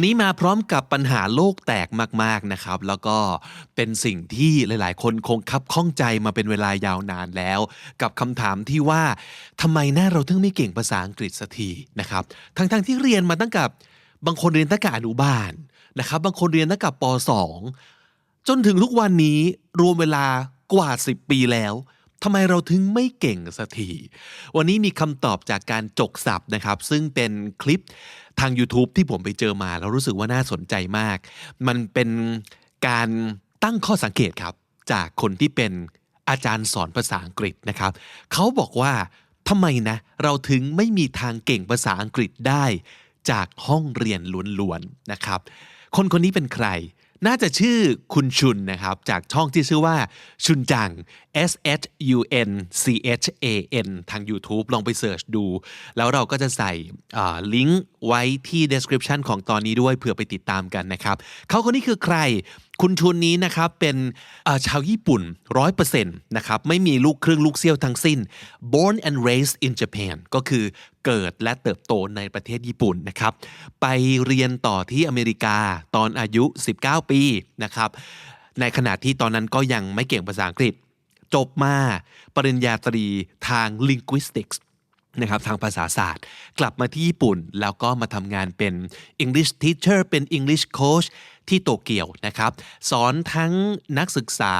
วันนี้มาพร้อมกับปัญหาโลกแตกมากๆนะครับ แล้วก็เป็นสิ่งที่หลาย ๆ คนคงคับข้องใจมาเป็นเวลายาวนานแล้ว กับคำถามที่ว่าทำไมหน้าเราถึงไม่เก่งภาษาอังกฤษสักทีนะครับ ทั้งๆที่เรียนมาตั้งกับบางคนเรียนตั้งแต่อนุบาลนะครับ บางคนเรียนตั้งแต่ป .2 จนถึงทุกวันนี้รวมเวลากว่า 10 ปีแล้วทำไมเราถึงไม่เก่งสักที วันนี้มีคำตอบจากการจกศัพท์นะครับ ซึ่งเป็นคลิป ทาง YouTube ที่ผมไปเจอมา แล้วรู้สึกว่าน่าสนใจมาก มันเป็นการตั้งข้อสังเกตครับ จากคนที่เป็นอาจารย์สอนภาษาอังกฤษนะครับ เขาบอกว่าทำไมนะ เราถึงไม่มีทางเก่งภาษาอังกฤษได้ จากห้องเรียนล้วนๆนะครับ คนคนนี้เป็นใคร น่าจะชื่อคุณชุนนะครับ จากช่องที่ชื่อว่าชุนจัง S H U N C H A N ทาง YouTube ลองไปเสิร์ชดู แล้วเราก็จะใส่ลิงก์ไว้ที่ description ของตอนนี้ด้วยเผื่อไปติดตามกันนะครับ เขาคนนี้คือใคร คุณชุนนี้นะครับเป็นชาวญี่ปุ่น100%นะครับไม่มีลูกครึ่งลูกเซี่ยวทั้งสิ้น born and raised in Japan ก็คือเกิดและเติบโตในประเทศญี่ปุ่นนะครับ ไปเรียนต่อที่อเมริกาตอนอายุ 19 ปีนะครับในขณะที่ตอนนั้นก็ยังไม่เก่งภาษาอังกฤษ จบมาปริญญาตรีทาง linguistics นะครับทางภาษาศาสตร์ กลับมาที่ญี่ปุ่น แล้วก็มาทำงานเป็น English teacher เป็น English coach ที่โตเกียวนะครับ สอนทั้งนักศึกษา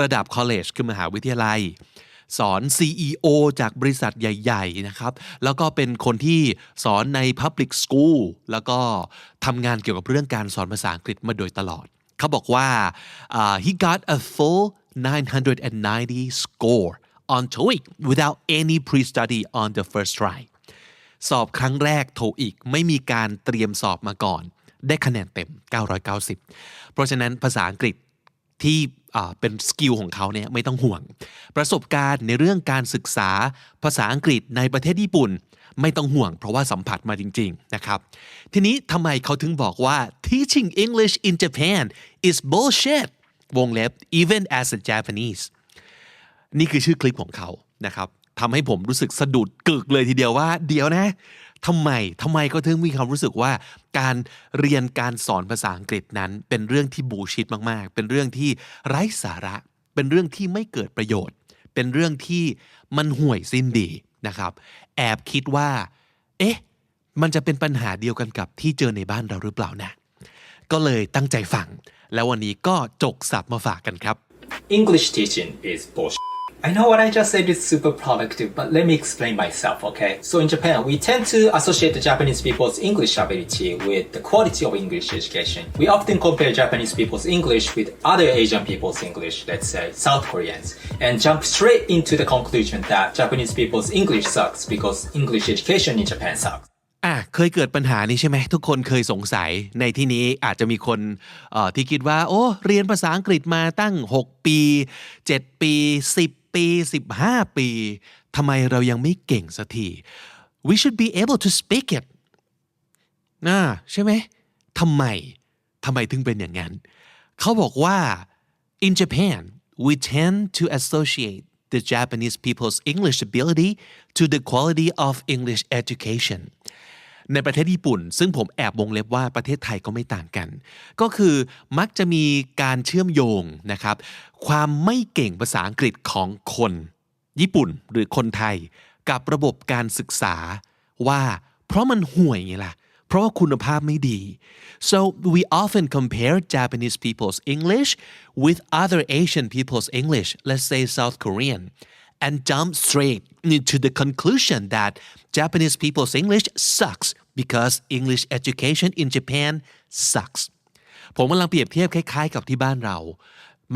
ระดับ college คือมหาวิทยาลัย สอน CEO จากบริษัทใหญ่ ๆ นะครับ แล้วก็เป็นคนที่สอนใน Public School แล้วก็ทำงานเกี่ยวกับเรื่องการสอนภาษาอังกฤษมาโดยตลอด เขาบอกว่า uh, he got a full 990 score on TOEIC without any pre-study on the first try สอบครั้งแรกโทอีกไม่มีการเตรียมสอบมาก่อน ได้คะแนนเต็ม 990 เพราะฉะนั้นภาษาอังกฤษที่เป็นสกิลของเขาเนี่ยไม่ต้องห่วง ประสบการณ์ในเรื่องการศึกษาภาษาอังกฤษในประเทศญี่ปุ่น ไม่ต้องห่วง เพราะว่าสัมผัสมาจริง ๆ นะครับ ทีนี้ทำไมเขาถึงบอกว่า teaching English in Japan is bullshit วงเล็บ even as a Japanese นี่คือชื่อคลิปของเขานะครับทำให้ผมรู้สึกสะดุดกึกเลยทีเดียวว่า เดี๋ยวนะ ทำไมทำไมก็ถึงมีความรู้สึกว่าการเรียนการสอนภาษาอังกฤษนั้น เป็นเรื่องที่บูชิดมากๆ เป็นเรื่องที่ไร้สาระ เป็นเรื่องที่ไม่เกิดประโยชน์ เป็นเรื่องที่มันห่วยสิ้นดีนะครับ แอบคิดว่า เอ๊ะ มันจะเป็นปัญหาเดียวกันกับที่เจอในบ้านเราหรือเปล่านะ ก็เลยตั้งใจฟัง แล้ววันนี้ก็จกสับมาฝากกันครับ English teaching is bullshit. I know what I just said is super productive, but let me explain myself, okay? So in Japan, we tend to associate the Japanese people's English ability with the quality of English education. We often compare Japanese people's English with other Asian people's English, let's say South Koreans, and jump straight into the conclusion that Japanese people's English sucks because English education in Japan sucks. อ่ะเคยเกิดปัญหานี้ใช่ไหมทุกคนเคยสงสัยในที่นี้อาจจะมีคนเอ่อที่คิดว่า โอ้เรียนภาษาอังกฤษมาตั้ง 6 ปี 7 ปี 10 ปี 15 ปีทำไมเรายังไม่เก่งสักที we should be able to speak it นะใช่ไหมทำไมทำไมถึงเป็นอย่างนั้น เขาบอกว่า in Japan we tend to associate the Japanese people's English ability to the quality of English education ในประเทศญี่ปุ่น ซึ่งผมแอบวงเล็บว่าประเทศไทยก็ไม่ต่างกัน ก็คือมักจะมีการเชื่อมโยงนะครับ ความไม่เก่งภาษาอังกฤษของคน ญี่ปุ่นหรือคนไทย กับระบบการศึกษาว่าเพราะมันห่วยไงล่ะเพราะว่าคุณภาพไม่ดี so we often compare Japanese people's English with other Asian people's English let's say South Korean and jump straight to the conclusion that Japanese people's English sucks because English education in Japan sucks ผมกำลังเปรียบเทียบคล้ายๆ กับที่บ้านเรา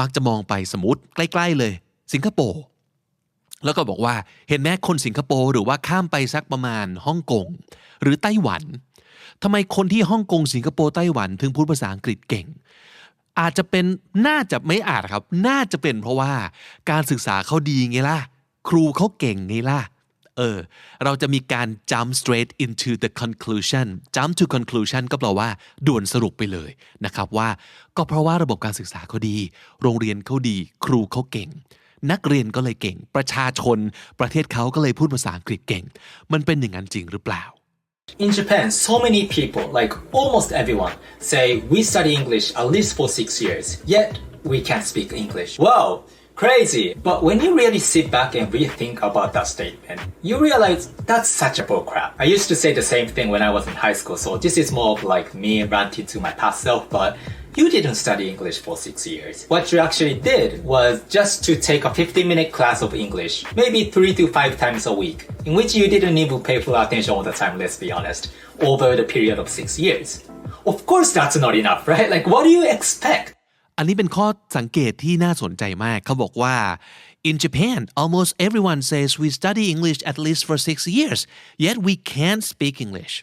มักจะมองไปสมมติใกล้ๆเลย สิงคโปร์ แล้วก็บอกว่าเห็นแม้คนสิงคโปร์หรือว่าข้ามไปสักประมาณฮ่องกงหรือไต้หวันทำไมคนที่ฮ่องกงสิงคโปร์ไต้หวันถึงพูดภาษาอังกฤษเก่งอาจจะเป็นน่าจะไม่อาจครับ น่าจะเป็นเพราะว่าการศึกษาเขาดีไงล่ะ ครูเขาเก่งไงล่ะเออเราจะมีการ jump straight into the conclusion jump to conclusion ก็แปลว่า ด่วนสรุปไปเลยนะครับว่า ก็เพราะว่าระบบการศึกษาเขาดี โรงเรียนเขาดี ครูเขาเก่ง นักเรียนก็เลยเก่ง ประชาชน ประเทศเขาก็เลยพูดภาษาอังกฤษเก่ง มันเป็นอย่างนั้นจริงหรือเปล่า In Japan, so many people, like almost everyone, say we study English at least for six years, yet we can't speak English. Wow, crazy. But when you really sit back and rethink about that statement, you realize that's such a bullcrap. I used to say the same thing when I was in high school, so this is more of like me ranting to my past self, but you didn't study English for six years. What you actually did was just to take a 15 minute class of English, maybe three to five times a week, in which you didn't even pay full attention all the time, let's be honest, over the period of six years. Of course, that's not enough, right? Like, what do you expect? อันนี้เป็นข้อสังเกตที่น่าสนใจมาก เขาบอกว่า in Japan almost everyone says we study English at least for six years yet we can't speak English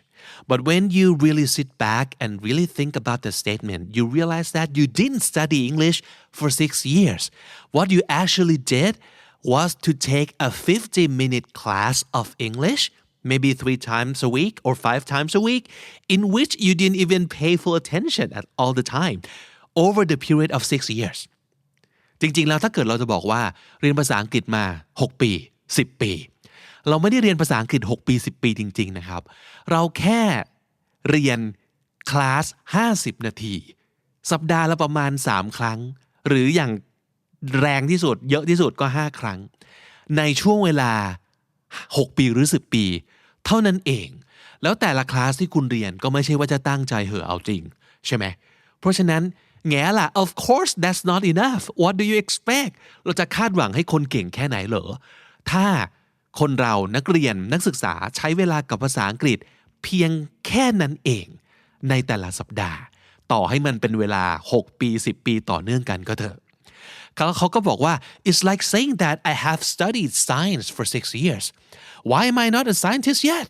but when you really sit back and really think about the statement you realize that you didn't study English for six years what you actually did was to take a 50 minute class of English maybe three times a week or five times a week in which you didn't even pay full attention at all the time Over the period of six years จริงๆ แล้วถ้าเกิดเราจะบอกว่าเรียนภาษาอังกฤษมา 6 ปี 10 ปี เราไม่ได้เรียนภาษาอังกฤษ 6 ปี 10 ปีจริง ๆ นะครับ เราแค่เรียนคลาส 50 นาที สัปดาห์ละประมาณ 3 ครั้ง หรืออย่างแรงที่สุดเยอะที่สุดก็ 5 ครั้ง ในช่วงเวลา 6 ปีหรือ 10 ปี เท่านั้นเอง แล้วแต่ละคลาสที่คุณเรียนก็ไม่ใช่ว่าจะตั้งใจเหอเอาจริง ใช่ไหมเพราะฉะนั้น แง่ล่ะ of course that's not enough what do you expect เราจะคาดหวังให้คนเก่งแค่ไหนเหรอ ถ้าคนเรานักเรียนนักศึกษาใช้เวลากับภาษาอังกฤษ เพียงแค่นั้นเอง ในแต่ละสัปดาห์ ต่อให้มันเป็นเวลา 6 ปี 10 ปีต่อเนื่องกันก็เถอะเขาเขาก็บอกว่า it's like saying that I have studied science for six years why am I not a scientist yet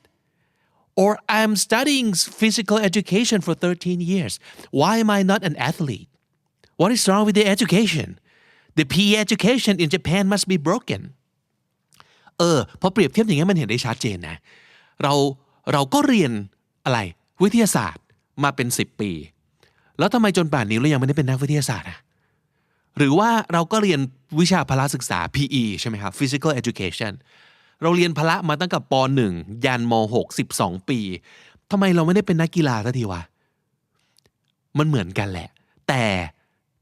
or I'm studying physical education for 13 years why am I not an athlete what is wrong with the education the PE education in Japan must be broken เออพอเปรียบเทียบอย่างนี้มันเห็นได้ชัดเจนนะ เราเราก็เรียนอะไรวิทยาศาสตร์มาเป็น 10 ปี แล้วทำไมจนป่านนี้เรายังไม่ได้เป็นนักวิทยาศาสตร์อะหรือว่าเราก็เรียนวิชาพละศึกษา PE ใช่ไหมครับ Physical Education เราเรียนพละมาตั้งแต่ป .1 ยันม .6 12 ปีทำไมเราไม่ได้เป็นนักกีฬาสักทีวะ มันเหมือนกันแหละ แต่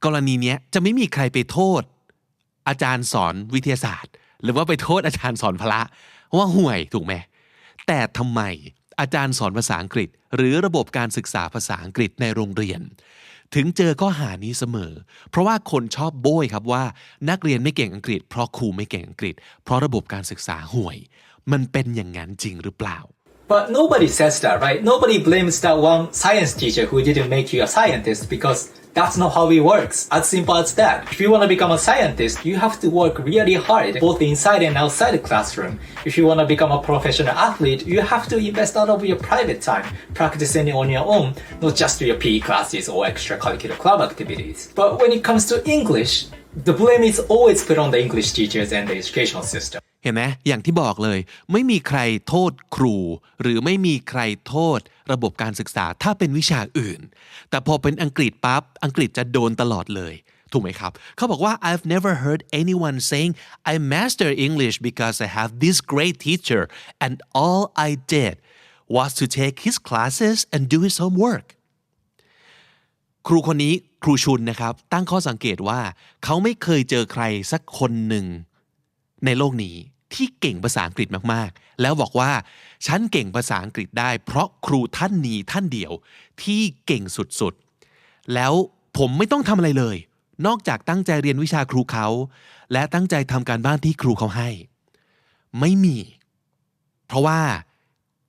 กรณีเนี้ยจะไม่มีใครไปโทษ อาจารย์สอนวิทยาศาสตร์ หรือว่าไปโทษอาจารย์สอนพละว่าห่วยถูกไหมแต่ทำไมอาจารย์สอนภาษาอังกฤษ หรือระบบการศึกษาภาษาอังกฤษในโรงเรียน ถึงเจอข้อหานี้เสมอ เพราะว่าคนชอบโบยครับว่า นักเรียนไม่เก่งอังกฤษ เพราะครูไม่เก่งอังกฤษ เพราะระบบการศึกษาห่วย มันเป็นอย่างนั้นจริงหรือเปล่า But nobody says that, right? Nobody blames that one science teacher who didn't make you a scientist because that's not how it works. As simple as that. If you want to become a scientist, you have to work really hard, both inside and outside the classroom. If you want to become a professional athlete, you have to invest out of your private time, practicing on your own, not just your PE classes or extracurricular club activities. But when it comes to English, the blame is always put on the English teachers and the educational system. เห็นไหมอย่างที่บอกเลย ไม่มีใครโทษครู หรือไม่มีใครโทษระบบการศึกษาถ้าเป็นวิชาอื่น แต่พอเป็นอังกฤษปั๊บอังกฤษจะโดนตลอดเลย ถูกไหมครับ เขาบอกว่า I've never heard anyone saying I master English because I have this great teacher and all I did was to take his classes and do his homework ครูคนนี้ครูชุนนะครับ ตั้งข้อสังเกตว่า เขาไม่เคยเจอใครสักคนหนึ่ง ในโลกนี้ที่เก่งภาษาอังกฤษมากๆ แล้วบอกว่าฉันเก่งภาษาอังกฤษได้ เพราะครูท่านนี้ท่านเดียวที่เก่งสุดๆ แล้วผมไม่ต้องทำอะไรเลย นอกจากตั้งใจเรียนวิชาครูเขา และตั้งใจทำการบ้านที่ครูเขาให้ ไม่มี เพราะว่า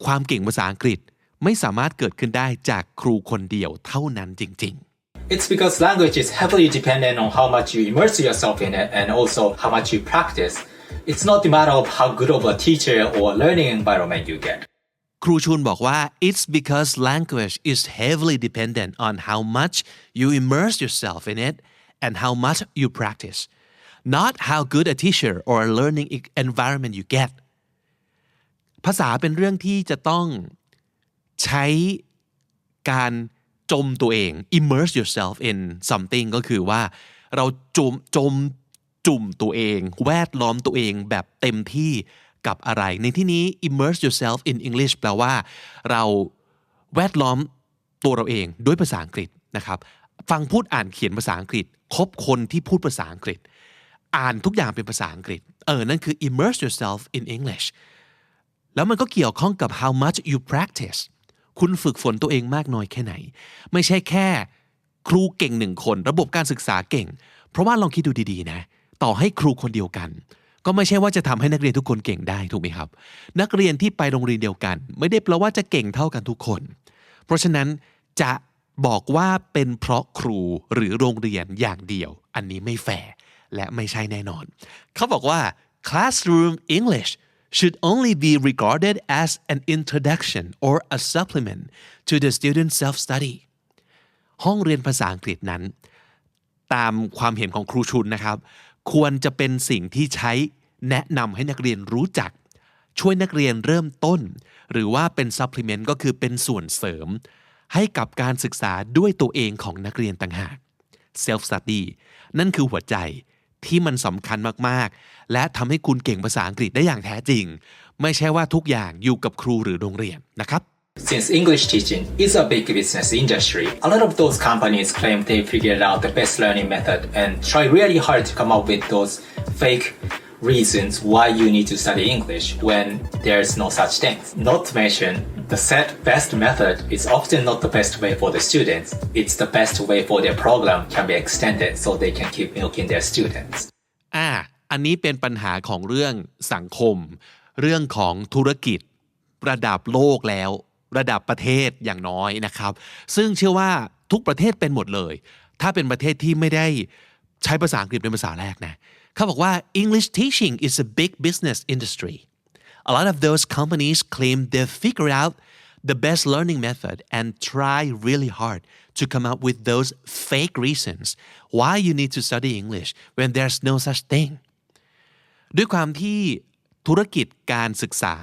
ความเก่งภาษาอังกฤษไม่สามารถเกิดขึ้นได้จากครูคนเดียวเท่านั้นจริง ๆ It's because language is heavily dependent on how much you immerse yourself in it and also how much you practice. It's not the matter of how good of a teacher or learning environment you get. ครูชูนบอกว่า it's because language is heavily dependent on how much you immerse yourself in it and how much you practice not how good a teacher or a learning environment you get ภาษาเป็นเรื่องที่จะต้องใช้การจมตัวเอง immerse yourself in something ก็คือว่าเราจมจม จุ่มตัวเอง แวดล้อมตัวเองแบบเต็มที่กับอะไร ในที่นี้ immerse yourself in English แปลว่า เราแวดล้อมตัวเราเองด้วยภาษาอังกฤษนะครับ ฟังพูดอ่านเขียนภาษาอังกฤษ คบคนที่พูดภาษาอังกฤษ อ่านทุกอย่างเป็นภาษาอังกฤษ เออ นั่นคือ immerse yourself in English แล้วมันก็เกี่ยวข้องกับ how much you practice คุณฝึกฝนตัวเองมากน้อยแค่ไหน ไม่ใช่แค่ครูเก่งหนึ่งคน ระบบการศึกษาเก่ง เพราะว่าลองคิดดูดีๆนะ ต่อให้ครูคนเดียวกัน ก็ไม่ใช่ว่าจะทำให้นักเรียนทุกคนเก่งได้ถูกไหมครับ นักเรียนที่ไปโรงเรียนเดียวกัน ไม่ได้แปลว่าจะเก่งเท่ากันทุกคน เพราะฉะนั้นจะบอกว่าเป็นเพราะครูหรือโรงเรียนอย่างเดียว อันนี้ไม่แฟร์และไม่ใช่แน่นอน เขาบอกว่า classroom English should only be regarded as an introduction or a supplement to the student self-study ห้องเรียนภาษาอังกฤษนั้น ตามความเห็นของครูชุนนะครับ ควรจะเป็นสิ่งที่ใช้แนะนำให้นักเรียนรู้จัก ช่วยนักเรียนเริ่มต้น หรือว่าเป็น supplement ก็คือเป็นส่วนเสริม ให้กับการศึกษาด้วยตัวเองของนักเรียนต่างหาก self study นั่นคือหัวใจที่มันสำคัญมากๆ และทำให้คุณเก่งภาษาอังกฤษได้อย่างแท้จริง ไม่ใช่ว่าทุกอย่างอยู่กับครูหรือโรงเรียนนะครับ Since English teaching is a big business industry, a lot of those companies claim they figured out the best learning method and try really hard to come up with those fake reasons why you need to study English when there's no such thing. Not to mention, the said best method is often not the best way for the students. It's the best way for their program can be extended so they can keep milking their students. อ่า อันนี้เป็นปัญหาของเรื่องสังคม เรื่องของธุรกิจ ระดับโลกแล้ว ระดับประเทศอย่างน้อยนะครับ ซึ่งเชื่อว่าทุกประเทศเป็นหมดเลย ถ้าเป็นประเทศที่ไม่ได้ใช้ภาษาอังกฤษเป็นภาษาแรกนะเขาบอกว่า English teaching is a big business industry a lot of those companies claim they've figured out the best learning method and try really hard to come up with those fake reasons why you need to study English when there's no such thing ด้วยความที่ธุรกิจการศึกษา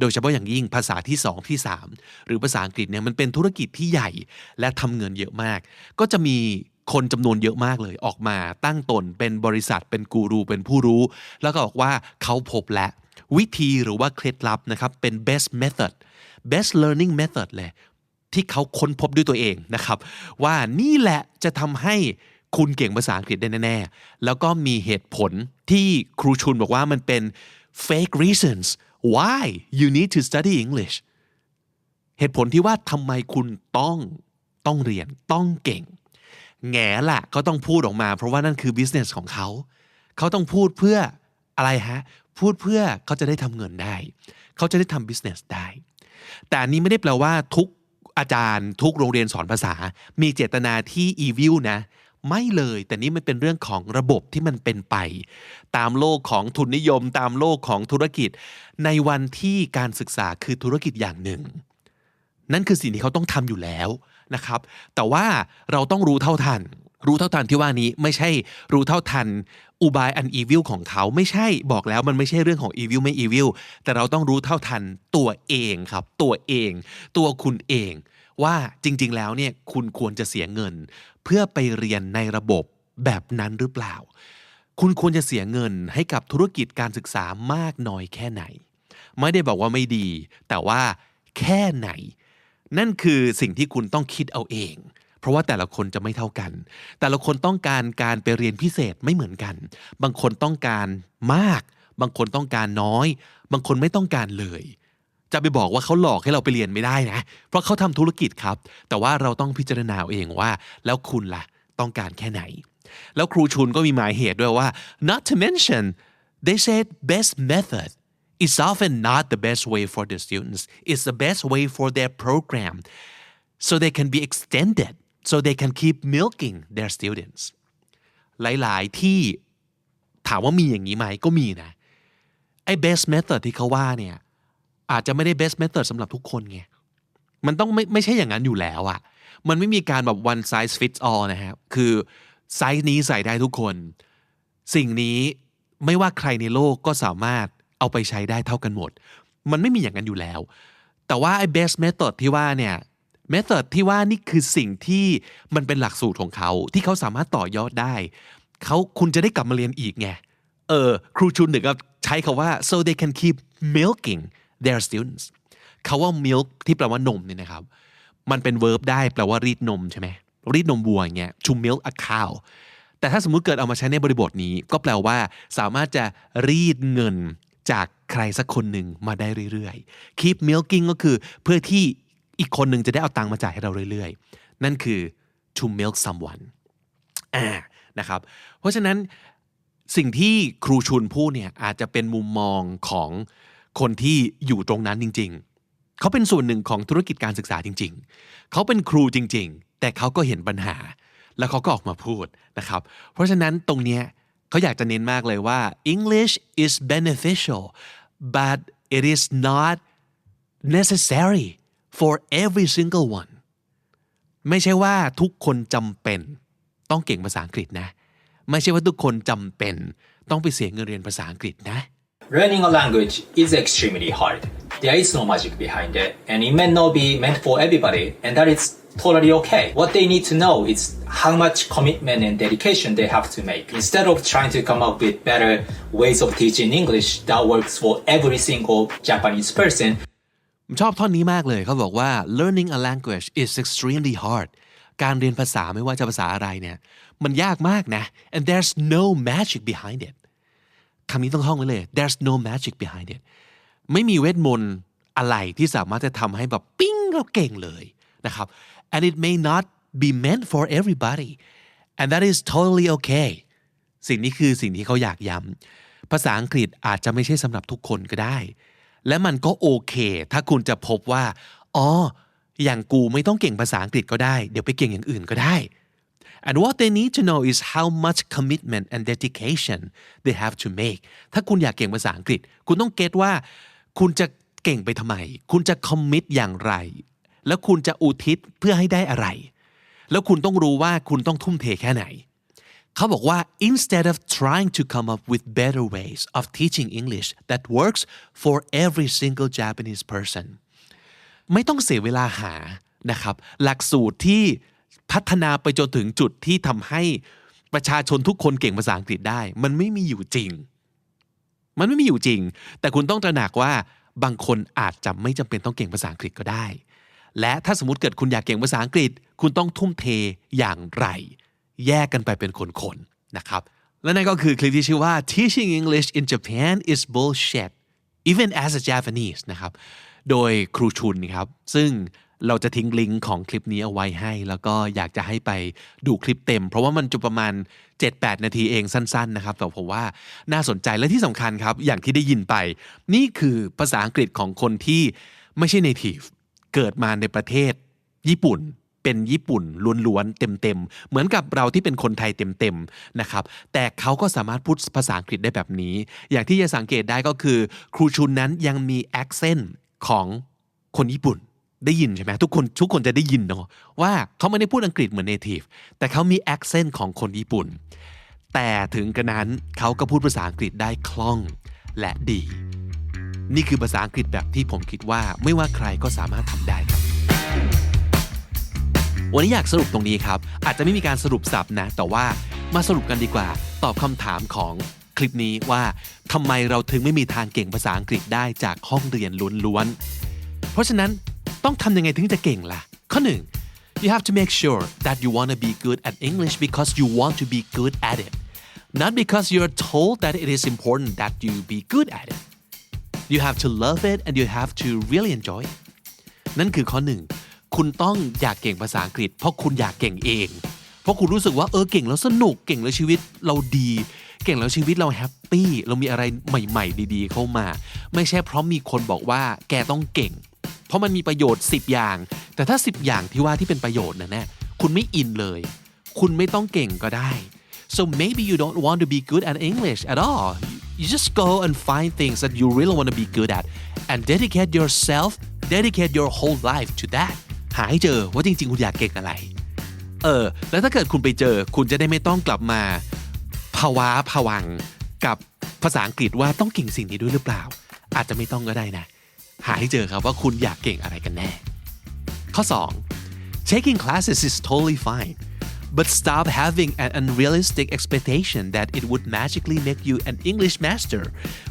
โดยเฉพาะอย่างยิ่งภาษาที่ 2 ที่ 3 หรือภาษาอังกฤษเนี่ยมันเป็นธุรกิจที่ใหญ่และทำเงินเยอะมาก ก็จะมีคนจำนวนเยอะมากเลยออกมาตั้งตนเป็นบริษัทเป็นกูรูเป็นผู้รู้ แล้วก็บอกว่าเขาพบและวิธีหรือว่าเคล็ดลับนะครับเป็น best method best learning method เลยที่เขาค้นพบด้วยตัวเองนะครับ ว่านี่แหละจะทำให้คุณเก่งภาษาอังกฤษได้แน่ๆ แล้วก็มีเหตุผลที่ครูชุนบอกว่ามันเป็น fake reasons why you need to study English เหตุผลที่ว่าทำไมคุณต้องต้องเรียนต้องเก่ง แง่ละก็ต้องพูดออกมา เพราะว่านั่นคือ business ของเขา เขาต้องพูดเพื่ออะไรฮะ พูดเพื่อเขาจะได้ทำเงินได้ เขาจะได้ทำ business ได้ แต่นนี้ไม่ได้แปลว่าทุกอาจารย์ทุกโรงเรียนสอนภาษา มีเจตนาที่ evil นะ ไม่เลย แต่นี่มันเป็นเรื่องของระบบที่มันเป็นไป ตามโลกของทุนนิยม ตามโลกของธุรกิจ ในวันที่การศึกษาคือธุรกิจอย่างหนึ่ง นั่นคือสิ่งที่เขาต้องทำอยู่แล้วนะครับ แต่ว่าเราต้องรู้เท่าทัน รู้เท่าทันที่ว่านี้ไม่ใช่รู้เท่าทันอุบายอันอีวิลของเขาไม่ใช่บอกแล้วมันไม่ใช่เรื่องของอีวิลไม่อีวิลแต่เราต้องรู้เท่าทันตัวเองครับ ตัวเอง ตัวคุณเอง ว่าจริง ๆ แล้วเนี่ยคุณควรจะเสียเงิน เพื่อไปเรียนในระบบแบบนั้นหรือเปล่า คุณควรจะเสียเงินให้กับธุรกิจการศึกษามากน้อยแค่ไหน ไม่ได้บอกว่าไม่ดี แต่ว่าแค่ไหน นั่นคือสิ่งที่คุณต้องคิดเอาเอง เพราะว่าแต่ละคนจะไม่เท่ากัน แต่ละคนต้องการการไปเรียนพิเศษไม่เหมือนกัน บางคนต้องการมาก บางคนต้องการน้อย บางคนไม่ต้องการเลย จะไปบอกว่าเขาหลอกให้เราไปเรียนไม่ได้นะ เพราะเขาทำธุรกิจครับ แต่ว่าเราต้องพิจารณาเองว่า แล้วคุณล่ะต้องการแค่ไหน แล้วครูชุนก็มีหมายเหตุด้วยว่า not to mention they said best method is often not the best way for the students it's the best way for their program so they can be extended so they can keep milking their students หลาย ๆ ที่ถามว่ามีอย่างนี้ไหมก็มีนะไอ้ best method ที่เขาว่าเนี่ย อาจจะไม่ได้ best method สำหรับทุกคนไงมันต้องไม่ไม่ใช่อย่างนั้นอยู่แล้วอะมันไม่มีการแบบ one size fits all นะครับ คือไซส์นี้ใส่ได้ทุกคน สิ่งนี้ไม่ว่าใครในโลกก็สามารถเอาไปใช้ได้เท่ากันหมด มันไม่มีอย่างนั้นอยู่แล้ว แต่ว่าไอ้ best method ที่ว่าเนี่ย method ที่ว่านี่คือสิ่งที่มันเป็นหลักสูตรของเขา ที่เขาสามารถต่อยอดได้ เขาคุณจะได้กลับมาเรียนอีกไง เออ ครูชุนหนึ่งก็ใช้คาว่า so they can keep milking their students คาว่า milk ที่แปลว่านมเนี่ยนะครับ มันเป็น verb ได้แปลว่ารีดนมใช่ไหมรีดนมวัวอย่างเงี้ย to milk a cow แต่ถ้าสมมุติเกิดเอามาใช้ในบริบทนี้ ก็แปลว่าสามารถจะรีดเงินจากใครสักคนหนึ่งมาได้เรื่อยๆ keep milking ก็คือเพื่อที่อีกคนหนึ่งจะได้เอาตังค์มาจ่ายให้เราเรื่อยๆ นั่นคือ to milk someone อ่านะครับ เพราะฉะนั้นสิ่งที่ครูชุนพูดเนี่ยอาจจะเป็นมุมมองของ คนที่อยู่ตรงนั้นจริง ๆ เขาเป็นส่วนหนึ่งของธุรกิจการศึกษาจริง ๆ เขาเป็นครูจริง ๆ แต่เขาก็เห็นปัญหา แล้วเขาก็ออกมาพูดนะครับ เพราะฉะนั้นตรงเนี้ยเขาอยากจะเน้นมากเลยว่า English is beneficial but it is not necessary for every single one ไม่ใช่ว่าทุกคนจำเป็น ต้องเก่งภาษาอังกฤษนะ ไม่ใช่ว่าทุกคนจำเป็น ต้องไปเสียเงินเรียนภาษาอังกฤษนะ Learning a language is extremely hard. There is no magic behind it, and it may not be meant for everybody, and that is totally okay. What they need to know is how much commitment and dedication they have to make. Instead of trying to come up with better ways of teaching English that works for every single Japanese person, ผมชอบท่อนนี้มากเลยเขาบอกว่า learning a language is extremely hard การเรียนภาษาไม่ว่าจะภาษาอะไรเนี่ย มันยากมากนะ and there's no magic behind it คำนี้ต้องท่องไว้เลย there's no magic behind it ไม่มีเวทมนต์อะไรที่สามารถจะทำให้แบบปิ้งเราเก่งเลยนะครับ and it may not be meant for everybody and that is totally okay สิ่งนี้คือสิ่งที่เขาอยากย้ำภาษาอังกฤษอาจจะไม่ใช่สำหรับทุกคนก็ได้ และมันก็โอเค ถ้าคุณจะพบว่า อ๋อ อย่างกูไม่ต้องเก่งภาษาอังกฤษก็ได้ เดี๋ยวไปเก่งอย่างอื่นก็ได้ and what they need to know is how much commitment and dedication they have to make ถ้าคุณอยากเก่งภาษาอังกฤษ คุณต้องเก็ตว่า คุณจะเก่งไปทำไม คุณจะ commit อย่างไร แล้วคุณจะอุทิศเพื่อให้ได้อะไร แล้วคุณต้องรู้ว่าคุณต้องทุ่มเทแค่ไหน เขาบอกว่า instead of trying to come up with better ways of teaching English that works for every single Japanese person ไม่ต้องเสียเวลาหานะครับ หลักสูตรที่ พัฒนาไปจนถึงจุดที่ทำให้ประชาชนทุกคนเก่งภาษาอังกฤษได้ มันไม่มีอยู่จริง มันไม่มีอยู่จริง แต่คุณต้องตระหนักว่าบางคนอาจจะไม่จำเป็นต้องเก่งภาษาอังกฤษก็ได้ และถ้าสมมติเกิดคุณอยากเก่งภาษาอังกฤษ คุณต้องทุ่มเทอย่างไร แยกกันไปเป็นคนๆนะครับ และนั่นก็คือคลิปที่ชื่อว่า teaching English in Japan is bullshit even as a Japanese นะครับ โดยครูชุนครับ ซึ่ง เราจะทิ้งลิงก์ของคลิปนี้เอาไว้ให้ แล้วก็อยากจะให้ไปดูคลิปเต็ม เพราะว่ามันจะประมาณ 7-8 นาทีเองสั้น ๆ นะครับ แต่ผมว่าน่าสนใจและที่สำคัญครับ อย่างที่ได้ยินไป นี่คือภาษาอังกฤษของคนที่ไม่ใช่ native เกิดมาในประเทศญี่ปุ่นเป็นญี่ปุ่นล้วนๆเต็มๆ เหมือนกับเราที่เป็นคนไทยเต็มๆนะครับแต่เขาก็สามารถพูดภาษาอังกฤษได้แบบนี้ อย่างที่จะสังเกตได้ก็คือ ครูชุนนั้นยังมี accent ของคนญี่ปุ่น ได้ยินใช่ไหมทุกคนทุกคนจะได้ยินเนาะว่าเขาไม่ได้พูดอังกฤษเหมือน native แต่เขามี accent ของคนญี่ปุ่น แต่ถึงกระนั้นเขาก็พูดภาษาอังกฤษได้คล่องและดี นี่คือภาษาอังกฤษแบบที่ผมคิดว่าไม่ว่าใครก็สามารถทำได้ครับ วันนี้อยากสรุปตรงนี้ครับ อาจจะไม่มีการสรุปสับนะ แต่ว่ามาสรุปกันดีกว่า ตอบคำถามของคลิปนี้ว่าทำไมเราถึงไม่มีทางเก่งภาษาอังกฤษได้จากห้องเรียนล้วนๆ เพราะฉะนั้น ต้องทำยังไงถึงจะเก่งล่ะ ข้อหนึ่ง you have to make sure that you want to be good at English because you want to be good at it not because you're told that it is important that you be good at it you have to love it and you have to really enjoy it นั่นคือข้อหนึ่ง คุณต้องอยากเก่งภาษาอังกฤษ เพราะคุณอยากเก่งเอง เพราะคุณรู้สึกว่าเออเก่งแล้วสนุก เก่งแล้วชีวิตเราดี เก่งแล้วชีวิตเราแฮปปี้ เรามีอะไรใหม่ ๆ ดี ๆ เข้ามา ไม่ใช่เพราะมีคนบอกว่าแกต้องเก่ง เพราะมันมีประโยชน์ 10 อย่าง แต่ถ้า 10 อย่างที่ว่าที่เป็นประโยชน์นะแน่คุณไม่อินเลย คุณไม่ต้องเก่งก็ได้ so maybe you don't want to be good at English at all you just go and find things that you really want to be good at and dedicate yourself dedicate your whole life to that หาให้เจอว่าจริง ๆ คุณอยากเก่งอะไร เออ แล้วถ้าเกิดคุณไปเจอ คุณจะได้ไม่ต้องกลับมาภาวะผวังกับภาษาอังกฤษว่าต้องเก่งสิ่งนี้ด้วยหรือเปล่า อาจจะไม่ต้องก็ได้นะ หาให้เจอครับว่าคุณอยากเก่งอะไรกันแน่ ข้อ 2 taking classes is totally fine but stop having an unrealistic expectation that it would magically make you an English master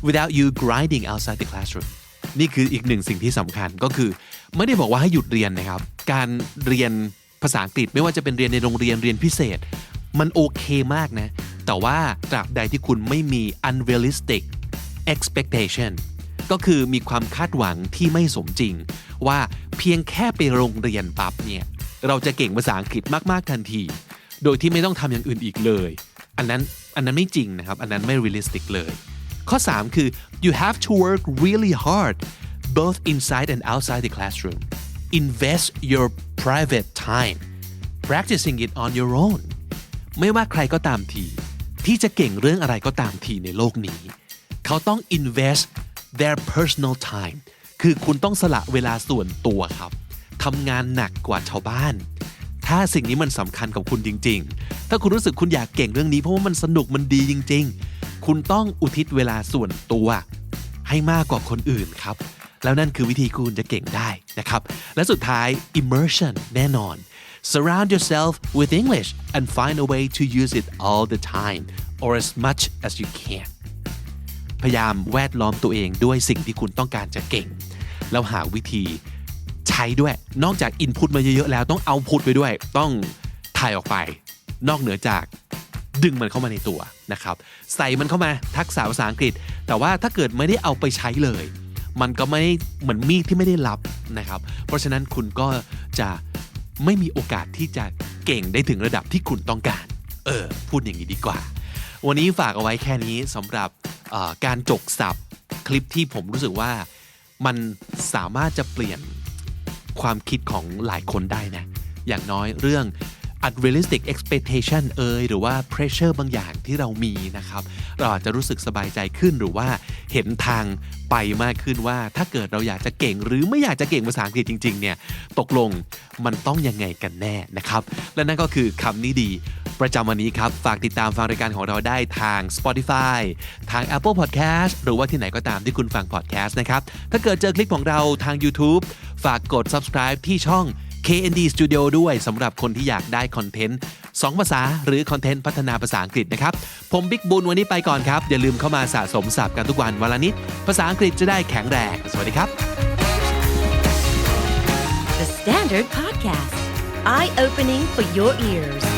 without you grinding outside the classroom นี่คืออีกหนึ่งสิ่งที่สำคัญก็คือ ไม่ได้บอกว่าให้หยุดเรียนนะครับ การเรียนภาษาอังกฤษไม่ว่าจะเป็นเรียนในโรงเรียนเรียนพิเศษ มันโอเคมากนะ แต่ว่าตราบใดที่คุณไม่มี unrealistic expectation ก็คือมีความคาดหวังที่ไม่สมจริง ว่าเพียงแค่ไปโรงเรียนปั๊บเนี่ยเราจะเก่งภาษาอังกฤษมาก ๆ ทันที โดยที่ไม่ต้องทำอย่างอื่นอีกเลย อันนั้นอันนั้นไม่จริงนะครับ อันนั้นไม่ realistic เลย ข้อ 3 คือ you have to work really hard both inside and outside the classroom invest your private time practicing it on your own ไม่ว่าใครก็ตามที ที่จะเก่งเรื่องอะไรก็ตามทีในโลกนี้ เขาต้อง invest their personal time คือคุณต้องสละเวลาส่วนตัวครับทำงานหนักกว่าชาวบ้าน ถ้าสิ่งนี้มันสำคัญกับคุณจริง ๆ ถ้าคุณรู้สึกคุณอยากเก่งเรื่องนี้เพราะว่ามันสนุกมันดีจริง ๆ คุณต้องอุทิศเวลาส่วนตัว ให้มากกว่าคนอื่นครับ แล้วนั่นคือวิธีคุณจะเก่งได้นะครับ และสุดท้าย immersion แน่นอน surround yourself with English and find a way to use it all the time or as much as you can พยายามแวดล้อมตัวเองด้วยสิ่งที่คุณต้องการจะเก่ง แล้วหาวิธีใช้ด้วย นอกจากอินพุตมาเยอะๆแล้วต้องเอาพุตไปด้วย ต้องถ่ายออกไป นอกเหนือจากดึงมันเข้ามาในตัวนะครับ ใส่มันเข้ามาทักษะภาษาอังกฤษ แต่ว่าถ้าเกิดไม่ได้เอาไปใช้เลย มันก็ไม่เหมือนมีดที่ไม่ได้รับนะครับ เพราะฉะนั้นคุณก็จะไม่มีโอกาสที่จะเก่งได้ถึงระดับที่คุณต้องการ เออ พูดอย่างนี้ดีกว่า วันนี้ฝากเอาไว้แค่นี้สำหรับ การจกสับคลิปที่ผมรู้สึกว่ามันสามารถจะเปลี่ยนความคิดของหลายคนได้นะ อย่างน้อยเรื่อง unrealistic expectation เอยหรือว่า pressure บางอย่างที่เรามีนะครับ เราอาจจะรู้สึกสบายใจขึ้นหรือว่าเห็นทางไปมากขึ้นว่า ถ้าเกิดเราอยากจะเก่ง หรือไม่อยากจะเก่งภาษาอังกฤษจริง ๆ เนี่ย ตกลงมันต้องยังไงกันแน่นะครับ และนั่นก็คือคำนี้ดี ประจำวันนี้ครับ ฝากติดตามฟังรายการของเราได้ทาง Spotify ทาง Apple Podcast หรือว่าที่ไหนก็ตามที่คุณฟัง podcast นะครับ ถ้าเกิดเจอคลิปของเราทาง YouTube ฝากกด subscribe ที่ช่อง KND Studio ด้วยสำหรับคนที่อยากได้คอนเทนต์2ภาษาหรือคอนเทนต์พัฒนาภาษาอังกฤษนะครับ ผมบิ๊กบุญวันนี้ไปก่อนครับ อย่าลืมเข้ามาสะสมศัพท์กันทุกวันวันละนิด ภาษาอังกฤษจะได้แข็งแรง สวัสดีครับ The Standard Podcast, eye opening for your ears.